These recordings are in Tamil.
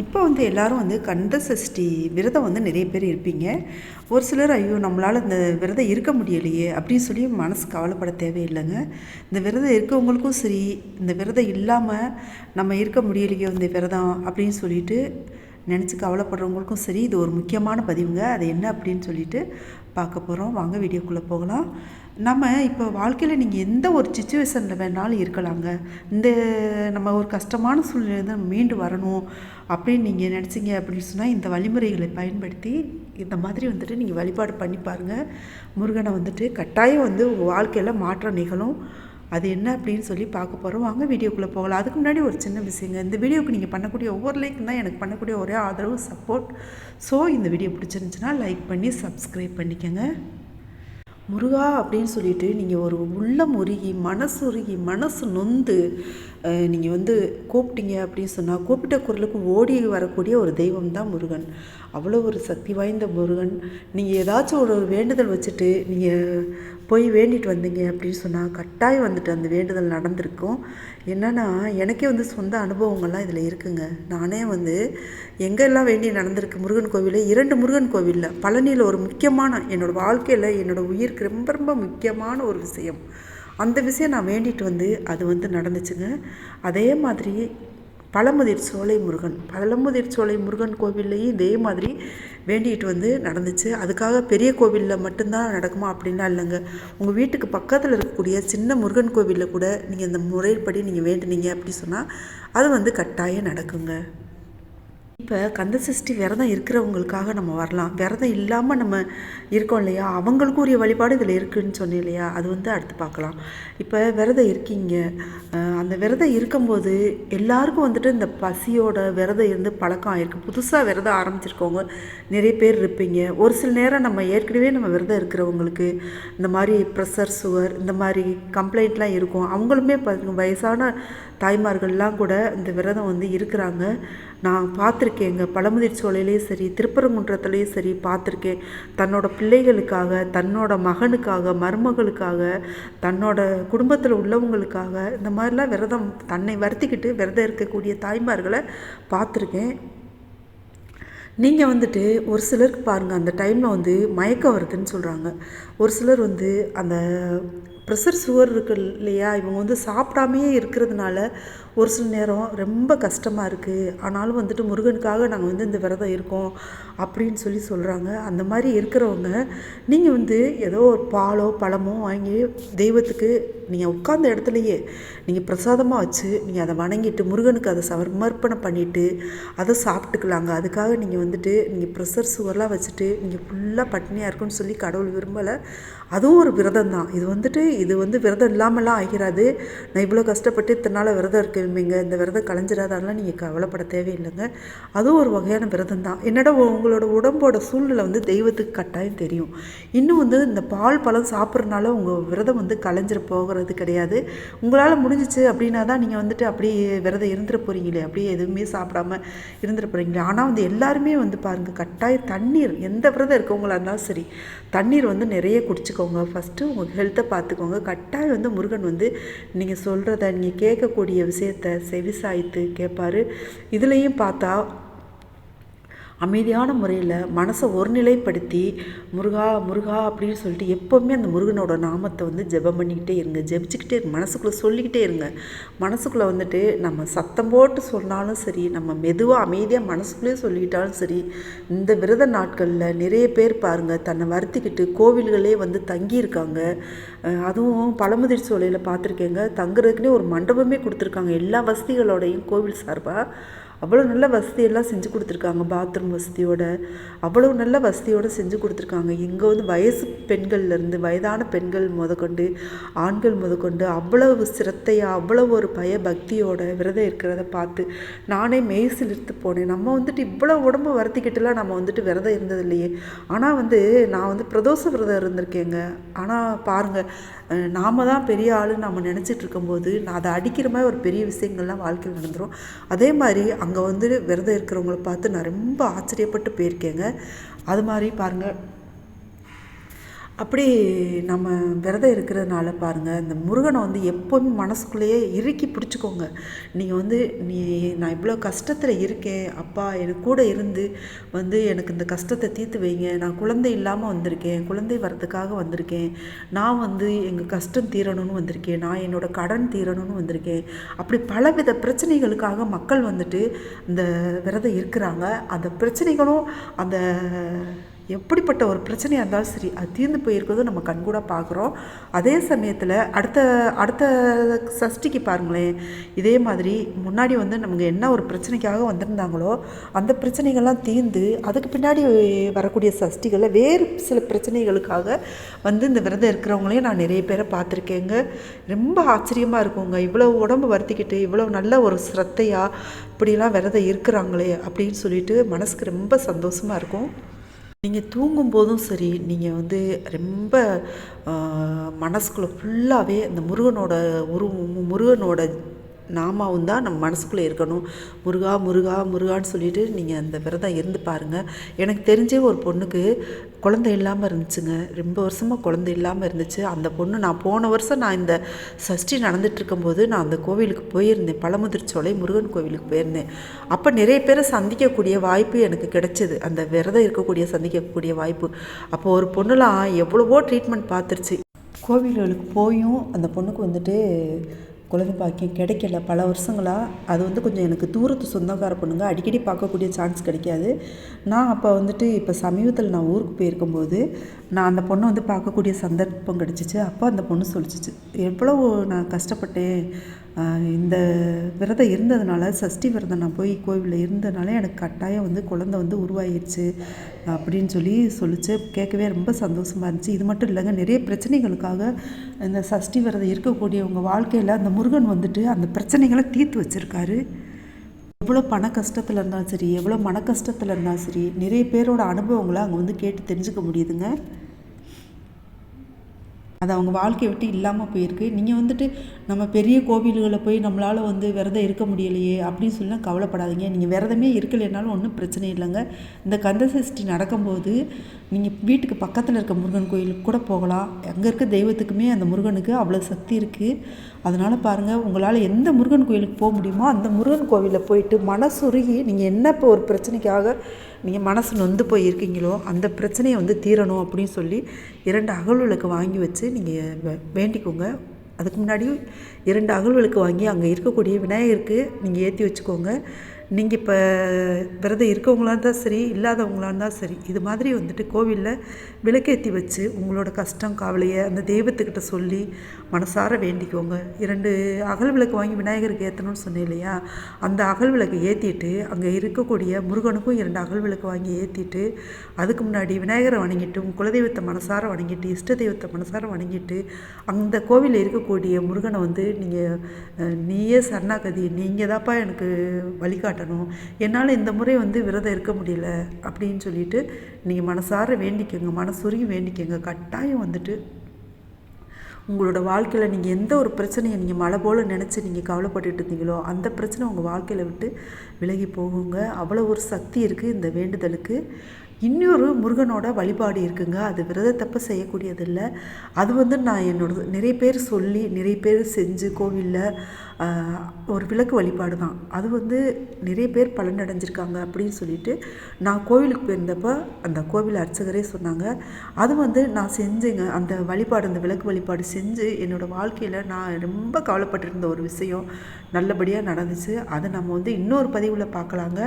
இப்போ வந்து எல்லாரும் வந்து கந்த சஷ்டி விரதம் வந்து நிறைய பேர் இருப்பீங்க. ஒரு சிலர் ஐயோ நம்மளால் இந்த விரதம் இருக்க முடியலையே அப்படின்னு சொல்லி மனசு கவலைப்பட தேவையில்லைங்க. இந்த விரதம் இருக்கவங்களுக்கும் சரி இந்த விரதம் இல்லாமல் நம்ம இருக்க முடியலையோ இந்த விரதம் அப்படின்னு சொல்லிட்டு நினச்சி கவலைப்படுறவங்களுக்கும் சரி இது ஒரு முக்கியமான பதிவுங்க. அது என்ன அப்படின்னு சொல்லிட்டு பார்க்க போகிறோம் வாங்க வீடியோக்குள்ளே போகலாம். நம்ம இப்போ வாழ்க்கையில் நீங்கள் எந்த ஒரு சுச்சுவேஷனில் வேணாலும் இருக்கலாங்க. இந்த நம்ம ஒரு கஷ்டமான சூழ்நிலையிலேருந்து நம்ம மீண்டு வரணும் அப்படின்னு நீங்கள் நினச்சிங்க அப்படின்னு சொன்னால் இந்த வழிமுறைகளை பயன்படுத்தி இந்த மாதிரி வந்துட்டு நீங்கள் வழிபாடு பண்ணி பாருங்கள் முருகனை வந்துட்டு கட்டாயம் வந்து உங்கள் வாழ்க்கையில் மாற்றம் நிகழும். அது என்ன அப்படின்னு சொல்லி பார்க்க போகிறோம் வாங்க வீடியோக்குள்ளே போகலாம். அதுக்கு முன்னாடி ஒரு சின்ன விஷயங்க. இந்த வீடியோக்கு நீங்கள் பண்ணக்கூடிய ஒவ்வொரு லைக்கும் தான் எனக்கு பண்ணக்கூடிய ஒரே ஆதரவு சப்போர்ட். ஸோ இந்த வீடியோ பிடிச்சிருந்துச்சுன்னா லைக் பண்ணி சப்ஸ்கிரைப் பண்ணிக்கோங்க. முருகா அப்படின்னு சொல்லிட்டு நீங்கள் ஒரு உள்ளம் உருகி மனசு உருகி மனசு நொந்து நீங்கள் வந்து கூப்பிட்டீங்க அப்படின்னு சொன்னால் கூப்பிட்ட குரலுக்கு ஓடி வரக்கூடிய ஒரு தெய்வம் தான் முருகன். அவ்வளோ ஒரு சக்தி வாய்ந்த முருகன். நீங்கள் ஏதாச்சும் ஒரு வேண்டுதல் வச்சுட்டு நீங்கள் போய் வேண்டிட்டு வந்தீங்க அப்படின்னு சொன்னால் கட்டாயம் வந்துட்டு அந்த வேண்டுதல் நடந்திருக்கும். என்னென்னா எனக்கே வந்து சொந்த அனுபவங்கள்லாம் இதில் இருக்குங்க. நானே வந்து எங்கெல்லாம் வேண்டி நடந்திருக்கு முருகன் கோவிலில் இரண்டு முருகன் கோவிலில் பழனியில் ஒரு முக்கியமான என்னோடய வாழ்க்கையில் என்னோடய உயிருக்கு ரொம்ப ரொம்ப முக்கியமான ஒரு விஷயம். அந்த விஷயம் நான் வேண்டிட்டு வந்து அது வந்து நடந்துச்சுங்க. அதே மாதிரி பழமுதிர் சோலை முருகன். பழமுதிர் சோலை முருகன் கோவில்லையும் இதே மாதிரி வேண்டிகிட்டு வந்து நடந்துச்சு. அதுக்காக பெரிய கோவிலில் மட்டும்தான் நடக்குமா அப்படின்லாம் இல்லைங்க. உங்கள் வீட்டுக்கு பக்கத்தில் இருக்கக்கூடிய சின்ன முருகன் கோவிலில் கூட நீங்கள் இந்த முறைப்படி நீங்கள் வேண்டுனீங்க அப்படி சொன்னால் அது வந்து கட்டாயம் நடக்குங்க. இப்போ கந்தசஷ்டி விரதம் இருக்கிறவங்களுக்காக நம்ம வரலாம். விரதம் இல்லாமல் நம்ம இருக்கோம் இல்லையா? அவங்களுக்கும் உரிய வழிபாடு இதில் இருக்குதுன்னு சொன்னேன் இல்லையா? அது வந்து அடுத்து பார்க்கலாம். இப்போ விரதம் இருக்கீங்க. அந்த விரதம் இருக்கும்போது எல்லாருக்கும் வந்துட்டு இந்த பசியோட விரதம் இருந்து பழக்கம் ஆயிருக்கு. புதுசாக விரதம் ஆரம்பிச்சிருக்கவங்க நிறைய பேர் இருப்பீங்க. ஒரு சில நேரம் நம்ம ஏற்கனவே நம்ம விரதம் இருக்கிறவங்களுக்கு இந்த மாதிரி ப்ரெஷர் சுகர் இந்த மாதிரி கம்ப்ளைண்ட்லாம் இருக்கும். அவங்களுமே வயசான தாய்மார்கள்லாம் கூட இந்த விரதம் வந்து இருக்கிறாங்க. நான் பார்த்துருக்கேங்க பழமுதிர் சோலையிலையும் சரி திருப்பரங்குன்றத்துலேயும் சரி பார்த்துருக்கேன். தன்னோட பிள்ளைகளுக்காக தன்னோட மகனுக்காக மருமகளுக்காக தன்னோட குடும்பத்தில் உள்ளவங்களுக்காக இந்த மாதிரிலாம் விரதம் தன்னை வருத்திக்கிட்டு விரதம் இருக்கக்கூடிய தாய்மார்களை பார்த்துருக்கேன். நீங்கள் வந்துட்டு ஒரு சிலருக்கு பாருங்கள் அந்த டைமில் வந்து மயக்கம் வருதுன்னு சொல்கிறாங்க ஒரு சிலர் வந்து அந்த ப்ரெஷர் சுகர் இருக்கு இல்லையா? இவங்க வந்து சாப்பிடாமையே இருக்கிறதுனால ஒரு சில நேரம் ரொம்ப கஷ்டமாக இருக்குது ஆனாலும் வந்துட்டு முருகனுக்காக நாங்கள் வந்து இந்த விரதம் இருக்கோம் அப்படின்னு சொல்லி சொல்கிறாங்க அந்த மாதிரி இருக்கிறவங்க நீங்கள் வந்து ஏதோ ஒரு பாலோ பழமோ வாங்கி தெய்வத்துக்கு நீங்கள் உட்கார்ந்த இடத்துலையே நீங்கள் பிரசாதமாக வச்சு நீங்கள் அதை வணங்கிட்டு முருகனுக்கு அதை சமர்ப்பணம் பண்ணிவிட்டு அதை சாப்பிட்டுக்கலாங்க. அதுக்காக நீங்கள் வந்துட்டு நீங்கள் ப்ரெஷர் சுகர்லாம் வச்சுட்டு நீங்கள் ஃபுல்லாக பட்டினியாக இருக்குன்னு சொல்லி கடவுள் விரும்பலை. அதுவும் ஒரு விரதம் தான் இது வந்துட்டு இது வந்து விரதம் இல்லாமலாம் ஆகிறாது நான் இவ்வளோ கஷ்டப்பட்டு இத்தனை நாள் விரதம் திரும்பிங்க இந்த விரதம் கலைஞ்சிடாதாலாம் நீங்கள் கவலைப்பட தேவையில்லைங்க. அதுவும் ஒரு வகையான விரதம் தான் என்னடா உங்களோட உடம்போட சூழ்நிலை வந்து தெய்வத்துக்கு கட்டாயம் தெரியும். இன்னும் வந்து இந்த பால் பழம் சாப்பிட்றனால உங்கள் விரதம் வந்து கலைஞ்சிட போகிறது கிடையாது. உங்களால் முடிஞ்சிச்சு அப்படின்னா தான் நீங்கள் வந்துட்டு அப்படியே விரதம் இருந்துட போகிறீங்களே அப்படியே எதுவுமே சாப்பிடாம இருந்துட போகிறீங்களே ஆனால் வந்து எல்லாருமே வந்து பாருங்கள் கட்டாயம் தண்ணீர் எந்த விரதம் இருக்கவங்களா இருந்தாலும் சரி தண்ணீர் வந்து நிறைய குடிச்சிக்கோங்க. ஃபஸ்ட்டு உங்கள் ஹெல்த்தை பார்த்துக்கோங்க. கட்டாயம் வந்து முருகன் வந்து நீங்கள் சொல்கிறத நீங்கள் கேட்கக்கூடிய விஷயம் விஷயத்த செவிசாய்த்து கேட்பாரு. இதுலேயும் பார்த்தா அமைதியான முறையில் மனசை ஒருநிலைப்படுத்தி முருகா முருகா அப்படின்னு சொல்லிட்டு எப்போவுமே அந்த முருகனோட நாமத்தை வந்து ஜெபம் பண்ணிக்கிட்டே இருங்க. ஜெபிச்சுக்கிட்டே இருங்க. மனசுக்குள்ளே சொல்லிக்கிட்டே இருங்க. மனசுக்குள்ளே வந்துட்டு நம்ம சத்தம் போட்டு சொன்னாலும் சரி நம்ம மெதுவாக அமைதியாக மனசுக்குள்ளேயே சொல்லிக்கிட்டாலும் சரி இந்த விரத நாட்களில் நிறைய பேர் பாருங்கள் தன்னை வருத்திக்கிட்டு கோவில்களே வந்து தங்கியிருக்காங்க. அதுவும் பழமுதிர் சோலையில் பார்த்துருக்கேங்க தங்குறதுக்குன்னே ஒரு மண்டபமே கொடுத்துருக்காங்க. எல்லா வசதிகளோடையும் கோவில் சார்பாக அவ்வளோ நல்ல வசதியெல்லாம் செஞ்சு கொடுத்துருக்காங்க பாத்ரூம் வசதியோட. அவ்வளோ நல்ல வசதியோடு செஞ்சு கொடுத்துருக்காங்க. இங்கே வந்து வயசு பெண்கள்லேருந்து வயதான பெண்கள் முதற்கொண்டு ஆண்கள் முதற்கொண்டு அவ்வளவு சிரத்தையாக அவ்வளோ ஒரு பய பக்தியோட விரதம் இருக்கிறத பார்த்து நானே மெய்சில் நிறுத்து போனேன். நம்ம வந்துட்டு இவ்வளோ உடம்பு வருத்திக்கிட்டுலாம் நம்ம வந்துட்டு விரதம் இருந்தது இல்லையே ஆனால் வந்து நான் வந்து பிரதோஷ விரதம் இருந்திருக்கேங்க. ஆனால் பாருங்கள் நாம தான் பெரிய ஆளுன்னு நம்ம நினச்சிட்டு இருக்கும்போது நான் அதை அடிக்கிற மாதிரி ஒரு பெரிய விஷயங்கள்லாம் வாழ்க்கையில் நடந்துடும் அதே மாதிரி அங்கே வந்து விரதம் இருக்கிறவங்கள பார்த்து நான் ரொம்ப ஆச்சரியப்பட்டு போயிருக்கேங்க. அது மாதிரி பாருங்கள் அப்படி நம்ம விரதம் இருக்கிறதுனால பாருங்கள் இந்த முருகனை வந்து எப்போவுமே மனசுக்குள்ளேயே இறுக்கி பிடிச்சிக்கோங்க. நீங்கள் வந்து நீ நான் இவ்வளோ கஷ்டத்தில் இருக்கேன் அப்பா எனக்கு கூட இருந்து வந்து எனக்கு இந்த கஷ்டத்தை தீர்த்து வைங்க நான் குழந்தை இல்லாமல் வந்திருக்கேன் குழந்தை வரதுக்காக வந்திருக்கேன் நான் வந்து எங்கள் கஷ்டம் தீரணும்னு வந்திருக்கேன் நான் என்னோடய கடன் தீரணும்னு வந்திருக்கேன். அப்படி பலவித பிரச்சனைகளுக்காக மக்கள் வந்துட்டு இந்த விரதம் இருக்கிறாங்க. அந்த பிரச்சனைகளும் அந்த எப்படிப்பட்ட ஒரு பிரச்சனையாக இருந்தாலும் சரி அது தீர்ந்து போயிருக்கிறதும் நம்ம கண்கூட பார்க்குறோம். அதே சமயத்தில் அடுத்த அடுத்த சஷ்டிக்கு பாருங்களேன். இதே மாதிரி முன்னாடி வந்து நமக்கு என்ன ஒரு பிரச்சனைக்காக வந்திருந்தாங்களோ அந்த பிரச்சனைகள்லாம் தீர்ந்து அதுக்கு பின்னாடி வரக்கூடிய சஷ்டிகளில் வேறு சில பிரச்சனைகளுக்காக வந்து இந்த விரதம் இருக்கிறவங்களையும் நான் நிறைய பேரை பார்த்துருக்கேங்க. ரொம்ப ஆச்சரியமாக இருக்குங்க. இவ்வளோ உடம்பு வருத்திக்கிட்டு இவ்வளோ நல்ல ஒரு ஸ்ரத்தையாக இப்படிலாம் விரதம் இருக்கிறாங்களே அப்படின்னு சொல்லிட்டு மனசுக்கு ரொம்ப சந்தோஷமாக இருக்கும். நீங்கள் தூங்கும்போதும் சரி நீங்கள் வந்து ரொம்ப மனசுக்குள்ளே ஃபுல்லாகவே அந்த முருகனோட உரு முருகனோட நாமாவும் தான் நம்ம மனசுக்குள்ளே இருக்கணும். முருகா முருகா முருகான்னு சொல்லிட்டு நீங்கள் அந்த விரதம் இருந்து பாருங்கள் எனக்கு தெரிஞ்சே ஒரு பொண்ணுக்கு குழந்தை இல்லாமல் இருந்துச்சுங்க. ரொம்ப வருஷமாக குழந்தை இல்லாமல் இருந்துச்சு. அந்த பொண்ணு நான் போன வருஷம் நான் இந்த சஷ்டி நடந்துட்டுருக்கும்போது நான் அந்த கோவிலுக்கு போயிருந்தேன். பழமுதிர்ச்சோலை முருகன் கோவிலுக்கு போயிருந்தேன். அப்போ நிறைய பேரை சந்திக்கக்கூடிய வாய்ப்பு எனக்கு கிடைச்சிது. அந்த விரதம் இருக்கக்கூடிய சந்திக்கக்கூடிய வாய்ப்பு. அப்போ ஒரு பொண்ணுலாம் எவ்வளவோ ட்ரீட்மெண்ட் பார்த்துருச்சு. கோவில்களுக்கு போயும் அந்த பொண்ணுக்கு வந்துட்டு குழந்தை பாக்கியம் கிடைக்கல. பல வருஷங்களாக அது வந்து கொஞ்சம் எனக்கு தூரத்து சொந்தக்கார பொண்ணுங்க அடிக்கடி பார்க்கக்கூடிய சான்ஸ் கிடைக்காது. நான் அப்போ வந்துட்டு இப்போ சமீபத்தில் நான் ஊருக்கு போயிருக்கும்போது நான் அந்த பொண்ணை வந்து பார்க்கக்கூடிய சந்தர்ப்பம் கிடச்சிச்சு. அப்போ அந்த பொண்ணு சொல்லிச்சிச்சு எவ்வளோ நான் கஷ்டப்பட்டேன். இந்த விரதம் இருந்ததுனால சஷ்டி விரதம் நான் போய் கோவிலில் இருந்ததுனால எனக்கு கட்டாயம் வந்து குழந்த வந்து உருவாயிடுச்சு அப்படின்னு சொல்லி சொல்லிச்சு. கேட்கவே ரொம்ப சந்தோஷமாக இருந்துச்சு. இது மட்டும் இல்லைங்க நிறைய பிரச்சனைகளுக்காக இந்த சஷ்டி விரதம் இருக்கக்கூடியவங்க வாழ்க்கையில் அந்த முருகன் வந்துட்டு அந்த பிரச்சனைகளை தீர்த்து வச்சுருக்காரு. எவ்வளோ பண கஷ்டத்தில் இருந்தாலும் சரி எவ்வளோ மன கஷ்டத்தில் இருந்தாலும் சரி நிறைய பேரோட அனுபவங்களை அங்கே வந்து கேட்டு தெரிஞ்சுக்க முடியுதுங்க. அது அவங்க வாழ்க்கையை விட்டு இல்லாமல் போயிருக்கு. நீங்கள் வந்துட்டு நம்ம பெரிய கோவில்களில் போய் நம்மளால் வந்து விரதம் இருக்க முடியலையே அப்படின்னு சொல்லலாம் கவலைப்படாதீங்க. நீங்கள் விரதமே இருக்கலைனாலும் ஒன்றும் பிரச்சனை இல்லைங்க. இந்த கந்த சஷ்டி நடக்கும்போது நீங்கள் வீட்டுக்கு பக்கத்தில் இருக்க முருகன் கோயிலுக்கு கூட போகலாம். அங்கே இருக்க தெய்வத்துக்குமே அந்த முருகனுக்கு அவ்வளோ சக்தி இருக்குது அதனால் பாருங்கள் உங்களால் எந்த முருகன் கோயிலுக்கு போக முடியுமோ அந்த முருகன் கோவிலில் போயிட்டு மனசுருகி நீங்கள் என்ன இப்போ ஒரு பிரச்சனைக்காக நீங்கள் மனசு நொந்து போயிருக்கீங்களோ அந்த பிரச்சனையை வந்து தீரணும் அப்படின்னு சொல்லி இரண்டு அகல் விளக்கு வாங்கி வச்சு நீங்கள் வேண்டிக்கோங்க. அதுக்கு முன்னாடி இரண்டு அகல் விளக்கு வாங்கி அங்கே இருக்கக்கூடிய விநாயகருக்கு நீங்கள் ஏற்றி வச்சுக்கோங்க. நீங்கள் இப்போ விரதம் இருக்கவங்களா இருந்தால் சரி இல்லாதவங்களா இருந்தால் சரி இது மாதிரி வந்துட்டு கோவிலில் விளக்கேற்றி வச்சு உங்களோட கஷ்டம் கவலையை அந்த தெய்வத்துக்கிட்ட சொல்லி மனசார வேண்டிக்கோங்க. இரண்டு அகல் விளக்கு வாங்கி விநாயகருக்கு ஏற்றணும்னு சொன்னேன் இல்லையா? அந்த அகல் விளக்கு ஏற்றிட்டு அங்கே இருக்கக்கூடிய முருகனுக்கும் இரண்டு அகல் விளக்கு வாங்கி ஏற்றிட்டு அதுக்கு முன்னாடி விநாயகரை வணங்கிட்டு உங்கள் குலதெய்வத்தை மனசார வணங்கிட்டு இஷ்ட தெய்வத்தை மனசார வணங்கிட்டு அந்த கோவிலில் இருக்கக்கூடிய முருகனை வந்து நீங்கள் நீயே சரணாகதி நீங்கள் தான்ப்பா எனக்கு வழிகாட்ட காட்டணும். என்னால் இந்த முறை வந்து விரதம் இருக்க முடியல அப்படின்னு சொல்லிட்டு நீங்கள் மனசார வேண்டிக்கோங்க மனசுருகி வேண்டிக்கோங்க. கட்டாயம் வந்துட்டு உங்களோட வாழ்க்கையில் நீங்கள் எந்த ஒரு பிரச்சனையை நீங்கள் மழை போல் நினச்சி நீங்கள் கவலைப்பட்டுட்டு இருந்தீங்களோ அந்த பிரச்சனை உங்கள் வாழ்க்கையில் விட்டு விலகி போகுங்க. அவ்வளோ ஒரு சக்தி இருக்குது இந்த வேண்டுதலுக்கு. இன்னொரு முருகனோட வழிபாடு இருக்குங்க. அது விரதத்தப்ப செய்யக்கூடியதில்லை. அது வந்து நான் என்னோட நிறைய பேர் சொல்லி நிறைய பேர் செஞ்சு கோவிலில் ஒரு விளக்கு வழிபாடு தான். அது வந்து நிறைய பேர் பலனடைஞ்சிருக்காங்க அப்படின்னு சொல்லிட்டு நான் கோவிலுக்கு போயிருந்தப்போ அந்த கோவில் அர்ச்சகரே சொன்னாங்க. அது வந்து நான் செஞ்சேங்க. அந்த வழிபாடு அந்த விளக்கு வழிபாடு செஞ்சு என்னோடய வாழ்க்கையில் நான் ரொம்ப கவலைப்பட்டிருந்த ஒரு விஷயம் நல்லபடியாக நடந்துச்சு. அதை நம்ம வந்து இன்னொரு பதிவில் பார்க்கலாங்க.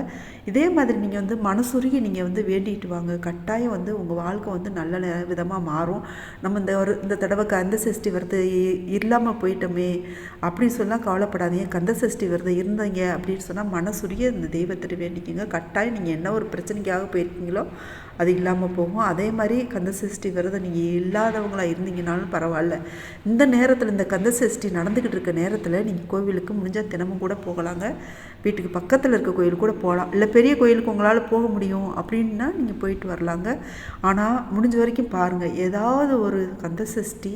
இதே மாதிரி நீங்கள் வந்து மனசுருகி நீங்கள் வந்து வேண்டிட்டு வாங்க கட்டாயம் வந்து உங்கள் வாழ்க்கை வந்து நல்ல விதமாக மாறும். நம்ம இந்த ஒரு இந்த தடவை கந்த சஷ்டி வரது இல்லாமல் போயிட்டோமே அப்படின்னு சொல்லலாம் கவலைப்படாதீங்க. கந்த சஷ்டி விரதம் இருந்தீங்க அப்படின்னு சொன்னால் மனசுரிய இந்த தெய்வத்திட்ட வேண்டிக்கிங்க. கட்டாயம் நீங்கள் என்ன ஒரு பிரச்சனைக்காக போயிருக்கீங்களோ அது இல்லாமல் போகும். அதே மாதிரி கந்த சஷ்டி விரதம் நீங்கள் இல்லாதவங்களாக இருந்தீங்கனாலும் பரவாயில்ல. இந்த நேரத்தில் இந்த கந்த சஷ்டி நடந்துக்கிட்டு இருக்க நேரத்தில் நீங்கள் கோவிலுக்கு முடிஞ்சால் தினமும் கூட போகலாங்க. வீட்டுக்கு பக்கத்தில் இருக்க கோயில் கூட போகலாம் இல்லை பெரிய கோயிலுக்கு உங்களால் போக முடியும் அப்படின்னா நீங்கள் போயிட்டு வரலாங்க. ஆனால் முடிஞ்ச வரைக்கும் பாருங்கள் ஏதாவது ஒரு கந்த சஷ்டி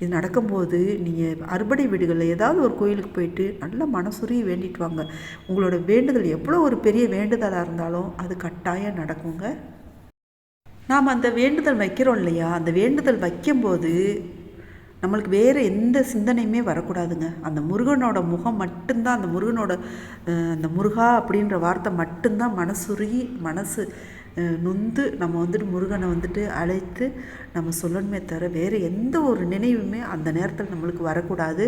இது நடக்கும்போது நீங்கள் அறுபடை வீடுகளில் ஏதாவது ஒரு கோயிலுக்கு போயிட்டு நல்ல மனசுரிய வேண்டிட்டு வாங்க. உங்களோட வேண்டுதல் எவ்வளோ ஒரு பெரிய வேண்டுதலாக இருந்தாலும் அது கட்டாயம் நடக்குங்க. நாம் அந்த வேண்டுதல் வைக்கிறோம் இல்லையா? அந்த வேண்டுதல் வைக்கும்போது நம்மளுக்கு வேறு எந்த சிந்தனையுமே வரக்கூடாதுங்க. அந்த முருகனோட முகம் மட்டும்தான் அந்த முருகனோட அந்த முருகா அப்படின்ற வார்த்தை மட்டும்தான் மனசுருகி மனசு நொந்து நம்ம வந்துட்டு முருகனை வந்துட்டு அழைத்து நம்ம சொல்லணுமே தவிர வேறு எந்த ஒரு நினைவுமே அந்த நேரத்தில் நம்மளுக்கு வரக்கூடாது.